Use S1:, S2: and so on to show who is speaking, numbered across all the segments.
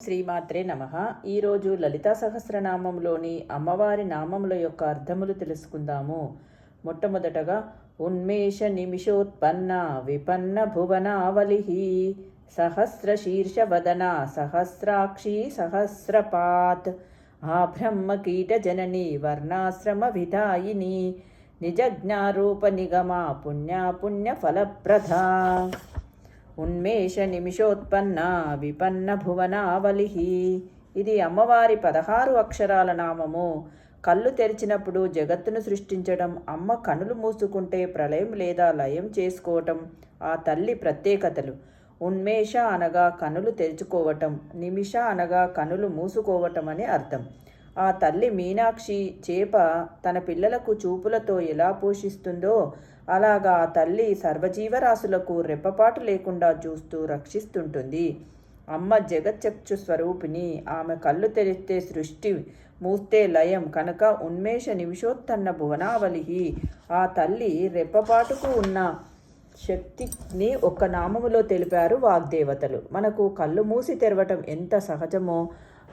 S1: శ్రీమాత్రే నమ. ఈరోజు లలితా సహస్రనామంలోని అమ్మవారి నామముల యొక్క అర్థములు తెలుసుకుందాము. మొట్టమొదటగా ఉన్మేష నిమిషోత్పన్న విపన్న భువనావలి సహస్ర శీర్ష వదన సహస్రాక్షి సహస్రపాత్ ఆ బ్రహ్మ కీట జనని వర్ణాశ్రమ విధాయిని నిజజ్ఞారూప నిగమ పుణ్యాపుణ్య పుణ్య ఫలప్రధా ఉన్మేష నిమిషోత్పన్న విపన్న భువనావలి ఇది అమ్మవారి పదహారు అక్షరాల నామము. కళ్ళు తెరిచినప్పుడు జగత్తును సృష్టించడం అమ్మ కనులు మూసుకుంటే ప్రళయం లేదా లయం చేసుకోవటం ఆ తల్లి ప్రత్యేకతలు. ఉన్మేష అనగా కనులు తెరుచుకోవటం నిమిష అనగా కనులు మూసుకోవటం అని అర్థం. ఆ తల్లి మీనాక్షి చేప తన పిల్లలకు చూపులతో ఎలా పోషిస్తుందో అలాగా ఆ తల్లి సర్వజీవరాశులకు రెప్పపాటు లేకుండా చూస్తూ రక్షిస్తుంటుంది. అమ్మ జగచ్చక్షు స్వరూపిణి. ఆమె కళ్ళు తెరిస్తే సృష్టి మూస్తే లయం కనుక ఉన్మేష నిమిషోత్తన్న భువనావలిహి ఆ తల్లి రెప్పపాటుకు ఉన్న శక్తిని ఒక్క నామములో తెలిపారు వాగ్దేవతలు. మనకు కళ్ళు మూసి తెరవటం ఎంత సహజమో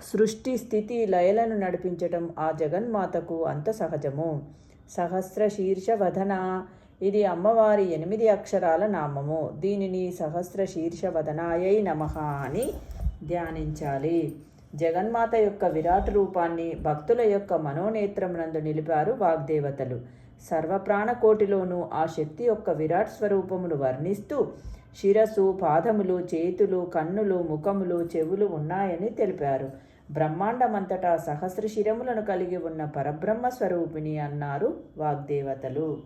S1: సృష్టి స్థితి లయలను నడిపించటం ఆ జగన్మాతకు అంత సహజము. సహస్ర శీర్ష వదన ఇది అమ్మవారి ఎనిమిది అక్షరాల నామము. దీనిని సహస్ర శీర్ష వదనాయై నమ అని ధ్యానించాలి. జగన్మాత యొక్క విరాట్ రూపాన్ని భక్తుల యొక్క మనోనేత్రమునందు నిలిపారు వాగ్దేవతలు. సర్వప్రాణకోటిలోనూ ఆ శక్తి యొక్క విరాట్ స్వరూపమును వర్ణిస్తూ శిరస్సు పాదములు చేతులు కన్నులు ముఖములు చెవులు ఉన్నాయని తెలిపారు. బ్రహ్మాండమంతటా సహస్ర శిరములను కలిగి ఉన్న పరబ్రహ్మ స్వరూపిణి అన్నారు వాగ్దేవతలు.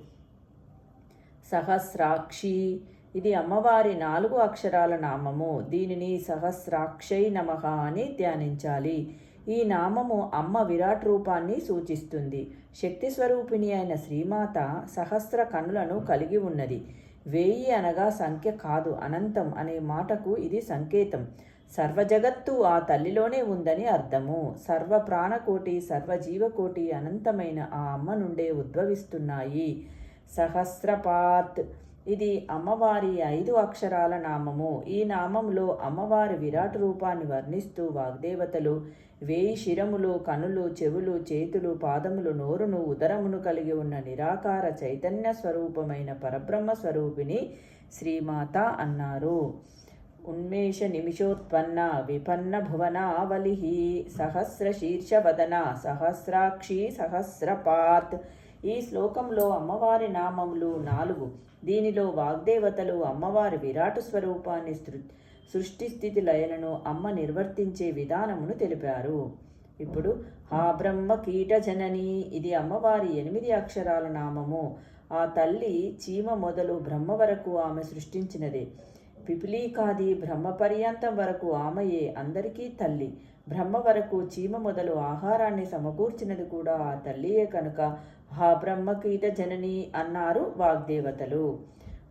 S1: సహస్రాక్షి ఇది అమ్మవారి నాలుగు అక్షరాల నామము. దీనిని సహస్రాక్షై నమ అని ధ్యానించాలి. ఈ నామము అమ్మ విరాట్ రూపాన్ని సూచిస్తుంది. శక్తి స్వరూపిణి అయిన శ్రీమాత సహస్ర కన్నులను కలిగి ఉన్నది. వేయి అనగా సంఖ్య కాదు అనంతం అనే మాటకు ఇది సంకేతం. సర్వజగత్తు ఆ తల్లిలోనే ఉందని అర్థము. సర్వ ప్రాణకోటి సర్వజీవకోటి అనంతమైన ఆ అమ్మ నుండే ఉద్భవిస్తున్నాయి. సహస్రపాత్ ఇది అమ్మవారి ఐదు అక్షరాల నామము. ఈ నామంలో అమ్మవారి విరాట్ రూపాన్ని వర్ణిస్తూ వాగ్దేవతలు వేయి శిరములు కనులు చెవులు చేతులు పాదములు నోరును ఉదరమును కలిగి ఉన్న నిరాకార చైతన్య స్వరూపమైన పరబ్రహ్మ స్వరూపిణి శ్రీమాత అన్నారు. ఉన్మేష నిమిషోత్పన్న విపన్న భువనావలి సహస్ర శీర్ష వదన సహస్రాక్షి సహస్రపాత్ ఈ శ్లోకంలో అమ్మవారి నామములు నాలుగు. దీనిలో వాగ్దేవతలు అమ్మవారి విరాటు స్వరూపాన్ని సృష్టి స్థితి లయలను అమ్మ నిర్వర్తించే విధానమును తెలిపారు. ఇప్పుడు ఆ బ్రహ్మ కీటజనని ఇది అమ్మవారి ఎనిమిది అక్షరాల నామము. ఆ తల్లి చీమ మొదలు బ్రహ్మ వరకు ఆమె సృష్టించినదే. పిపిలీకాది బ్రహ్మ పర్యంతం వరకు ఆమెయే అందరికీ తల్లి. బ్రహ్మ వరకు చీమ మొదలు ఆహారాన్ని సమకూర్చినది కూడా ఆ తల్లియే కనుక హా బ్రహ్మ కీట జనని అన్నారు వాగ్దేవతలు.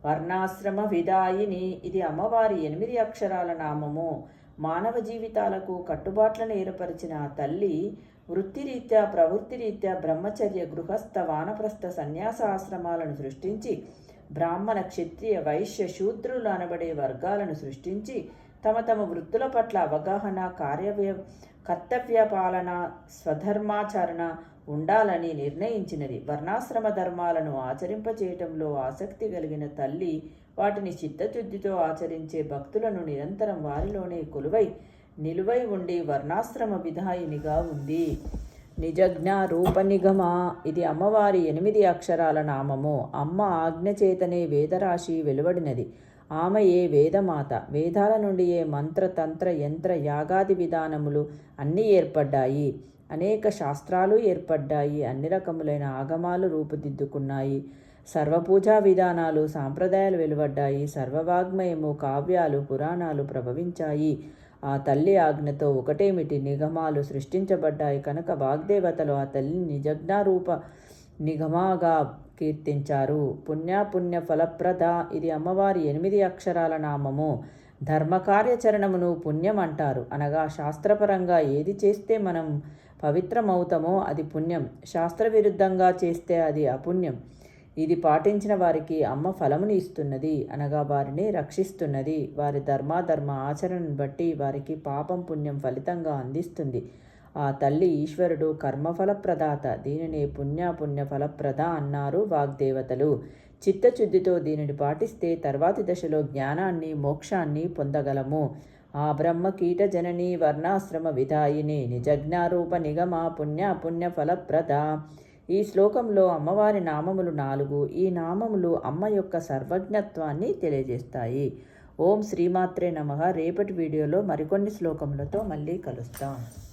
S1: వర్ణాశ్రమ విదాయిని ఇది అమ్మవారి ఎనిమిది అక్షరాల నామము. మానవ జీవితాలకు కట్టుబాట్లను ఏర్పరిచిన ఆ తల్లి వృత్తిరీత్యా ప్రవృత్తిరీత్యా బ్రహ్మచర్య గృహస్థ వానప్రస్థ సన్యాస ఆశ్రమాలను సృష్టించి బ్రాహ్మణ క్షత్రియ వైశ్య శూద్రులు అనబడే వర్గాలను సృష్టించి తమ తమ వృత్తుల పట్ల అవగాహన కార్యవ్య కర్తవ్య పాలన స్వధర్మాచరణ ఉండాలని నిర్ణయించినది. వర్ణాశ్రమ ధర్మాలను ఆచరింపచేయటంలో ఆసక్తి కలిగిన తల్లి వాటిని చిత్తశుద్ధితో ఆచరించే భక్తులను నిరంతరం వారిలోనే కొలువై నిలువై ఉండి వర్ణాశ్రమ విధాయినిగా ఉంది. నిజజ్ఞ రూపనిగమ ఇది అమ్మవారి ఎనిమిది అక్షరాల నామము. అమ్మ ఆజ్ఞచేతనే వేదరాశి వెలువడినది. ఆమెయే వేదమాత? వేదాల నుండియే మంత్రతంత్ర మంత్ర తంత్ర యంత్ర యాగాది విధానములు అన్నీ ఏర్పడ్డాయి. అనేక శాస్త్రాలు ఏర్పడ్డాయి. అన్ని రకములైన ఆగమాలు రూపుదిద్దుకున్నాయి. సర్వపూజా విధానాలు సాంప్రదాయాలు వెలువడ్డాయి. సర్వవాగ్మయము కావ్యాలు పురాణాలు ప్రభవించాయి. ఆ తల్లి ఆజ్ఞతో ఒకటేమిటి? నిగమాలు సృష్టించబడ్డాయి. కనుక వాగ్దేవతలు ఆ తల్లిని నిజజ్ఞారూప నిగమాగా కీర్తించారు. పుణ్యాపుణ్య ఫలప్రద ఇది అమ్మవారి ఎనిమిది అక్షరాల నామము. ధర్మకార్యచరణమును పుణ్యం అంటారు. అనగా శాస్త్రపరంగా ఏది చేస్తే మనం పవిత్రమవుతామో అది పుణ్యం. శాస్త్ర విరుద్ధంగా చేస్తే అది అపుణ్యం. ఇది పాటించిన వారికి అమ్మ ఫలమును ఇస్తున్నది. అనగా వారిని రక్షిస్తున్నది. వారి ధర్మాధర్మ ఆచరణను బట్టి వారికి పాపం పుణ్యం ఫలితంగా అందిస్తుంది. ఆ తల్లి ఈశ్వరుడు కర్మఫల ప్రదాత దీనిని పుణ్య ఫలప్రద అన్నారు వాగ్దేవతలు. చిత్తశుద్ధితో దీనిని పాటిస్తే తర్వాతి దశలో జ్ఞానాన్ని మోక్షాన్ని పొందగలము. ఆ బ్రహ్మ కీటజనని వర్ణాశ్రమ విధాయిని నిజజ్ఞారూప నిగమ పుణ్య పుణ్య ఫలప్రద. ఈ శ్లోకంలో అమ్మవారి నామములు నాలుగు. ఈ నామములు అమ్మ యొక్క సర్వజ్ఞత్వాన్ని తెలియజేస్తాయి. ఓం శ్రీమాత్రే నమ. రేపటి వీడియోలో మరికొన్ని శ్లోకములతో మళ్ళీ కలుస్తాం.